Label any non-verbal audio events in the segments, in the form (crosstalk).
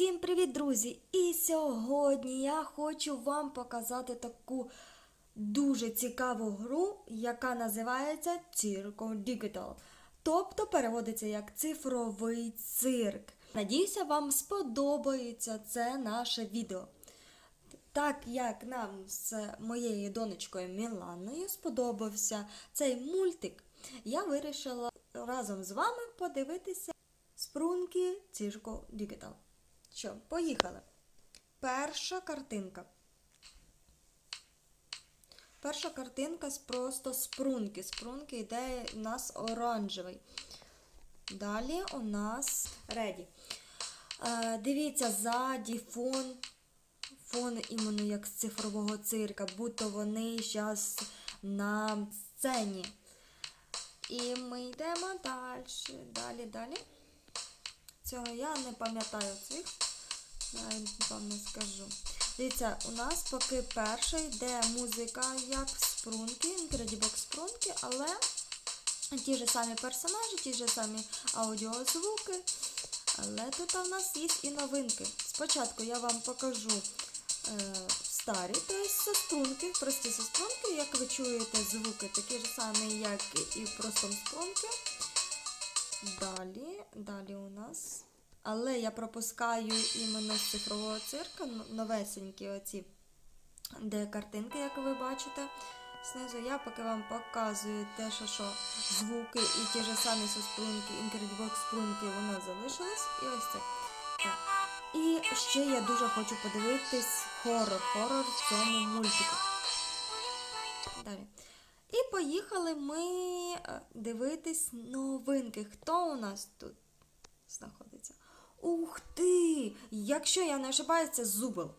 Всім привіт, друзі! І сьогодні я хочу вам показати таку дуже цікаву гру, яка називається Circo Digital. Тобто переводиться як цифровий цирк. Надіюся, вам сподобається це наше відео. Так як нам з моєю донечкою Міланою сподобався цей мультик, я вирішила разом з вами подивитися спрунки Цирко Digital. Що, поїхали. Перша картинка. Перша картинка просто спрунки. Спрунки йде у нас оранжевий. Далі у нас реді. Е, дивіться, ззаді фон. Фон іменно як з цифрового цирка, будто вони зараз на сцені. І ми йдемо далі, далі, далі. Цього я не пам'ятаю цих. Я вам не скажу. Дивіться, у нас поки перший йде музика як спрунки, Incredibox спрунки, але ті ж самі персонажі, ті ж самі аудіозвуки. Але тут у нас є і новинки. Спочатку я вам покажу е, старі, тобто сострунки, прості сострунки, як ви чуєте, звуки такі ж самі, як і в простому спрунки. Далі, далі у нас. Але я пропускаю іменно з цифрового цирка новесенькі оці, де картинки, як ви бачите. Знизу я поки вам показую те, що, що звуки і ті ж самі сострунки, Incredibox спрунки, воно залишилось. І ось це. Так. І ще я дуже хочу подивитись хорор. Хорор в цьому мультику. Далі. І поїхали ми е, дивитись новинки. Хто у нас тут знаходиться? Ух ти! Якщо я не ошибаюсь, це Зубел.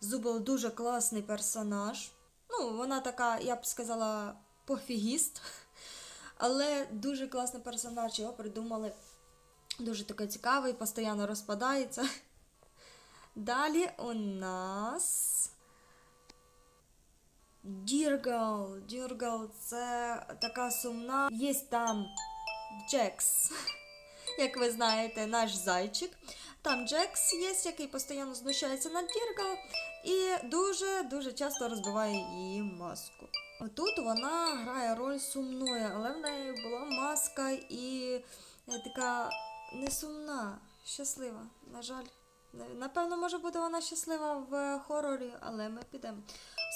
Зубел дуже класний персонаж. Ну, вона така, я б сказала, пофігіст. Але дуже класний персонаж, його придумали. Дуже такий цікавий, постійно розпадається. Далі у нас. Діргал. Діргал це така сумна. Є там Джекс. (laughs) Як ви знаєте, наш зайчик. Там Джекс є, який постійно знущається над Діргал і дуже-дуже часто розбиває її маску. Тут вона грає роль сумної, але в неї була маска і е, така не сумна, щаслива. На жаль. Напевно, може бути вона щаслива в хорорі, але ми підемо.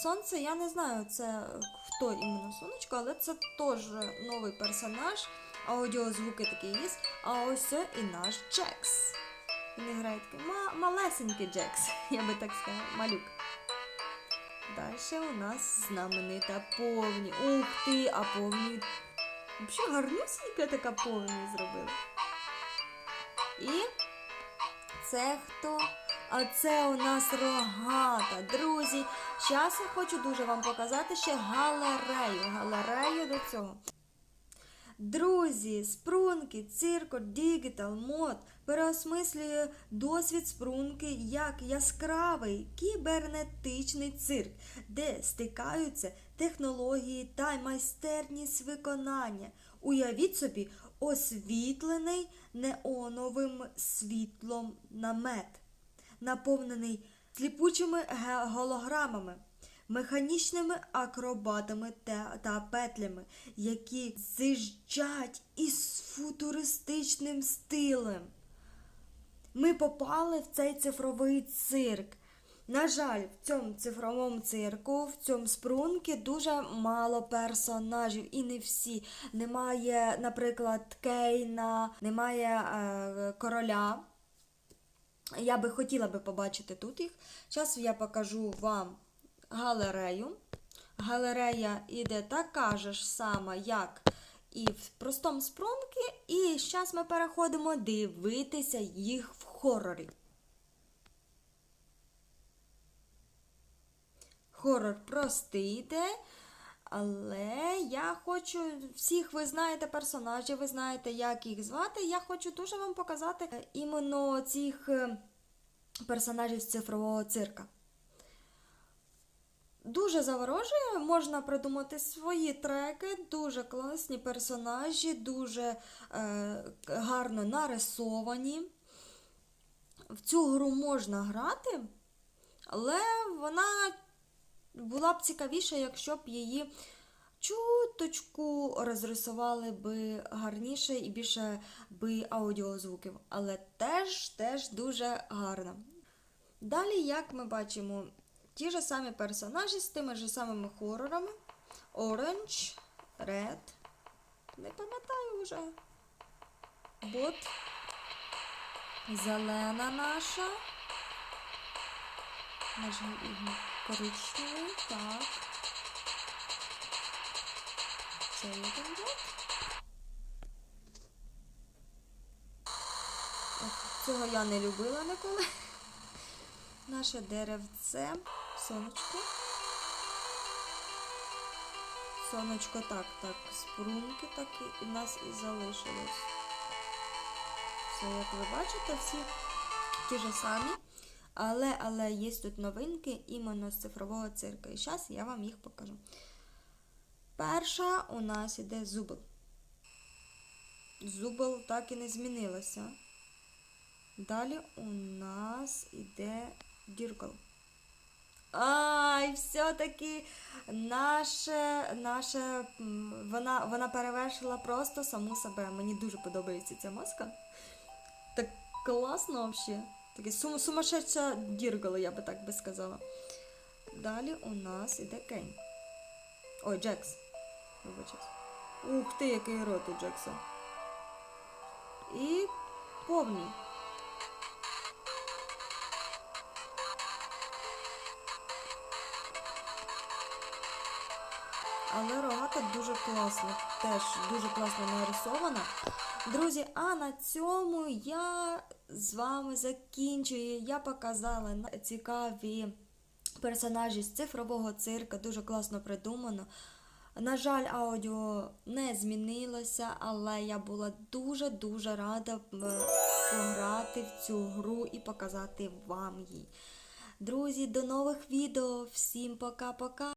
Сонце, я не знаю, це хто іменно сонечко, але це теж новий персонаж. Аудіозвуки такі є. А ось це і наш Джекс. Він грає такий ма- малесенький Джекс, (laughs) я би так сказала, малюк. Далі у нас знаменита повні. Ух ти, а повні. Взагалі гарнюсінька така повні зробила. Це хто? А це у нас рогата. Друзі, зараз я хочу дуже вам показати ще галерею. Галерею до цього. Друзі, спрунки, цирко, дігітал, мод переосмислює досвід спрунки як яскравий кібернетичний цирк, де стикаються технології та майстерність виконання. Уявіть собі, освітлений неоновим світлом намет, наповнений сліпучими голограмами механічними акробатами та, петлями, які зижджать із футуристичним стилем. Ми попали в цей цифровий цирк. На жаль, в цьому цифровому цирку, в цьому спрунки дуже мало персонажів, і не всі. Немає, наприклад, Кейна, немає е, короля. Я би хотіла би побачити тут їх. Зараз я покажу вам галерею. Галерея іде така ж сама, як і в простому спрунки. І зараз ми переходимо дивитися їх в хорорі. Хорор простий йде. Але я хочу, всіх ви знаєте персонажів, ви знаєте, як їх звати. Я хочу дуже вам показати е, іменно цих е, персонажів з цифрового цирка. Дуже заворожує, можна придумати свої треки, дуже класні персонажі, дуже е, гарно нарисовані. в цю гру можна грати, але вона була б цікавіша, якщо б її чуточку розрисували би гарніше і більше би аудіозвуків. Але теж, теж дуже гарно. Далі, як ми бачимо, ті ж самі персонажі з тими ж самими хорорами. Orange, Red. Не пам'ятаю вже. Бот. Зелена наша. Наш коричневий, так. Ще один бот. Цього я не любила ніколи. Наше деревце. Сонечко. Сонечко так, так, спрунки так і в нас і залишилось. Все, як ви бачите, всі ті ж самі. Але, але є тут новинки іменно з цифрового цирка. І зараз я вам їх покажу. Перша у нас іде зубл. Зубл так і не змінилося. Далі у нас іде діркл. Ай, все-таки наше, наше, вона, вона перевершила просто саму себе. Мені дуже подобається ця маска. Так класно взагалі. Таке сум, сумасшедша діргало, я би так би сказала. Далі у нас іде Кейн. Ой, Джекс. Вибачаюсь. Ух ти, який рот у Джекса. І повний. Але рогата дуже класна, теж дуже класно нарисована. Друзі, а на цьому я з вами закінчую. Я показала цікаві персонажі з цифрового цирка, дуже класно придумано. На жаль, аудіо не змінилося, але я була дуже-дуже рада е, пограти в цю гру і показати вам її. Друзі, до нових відео. Всім пока-пока!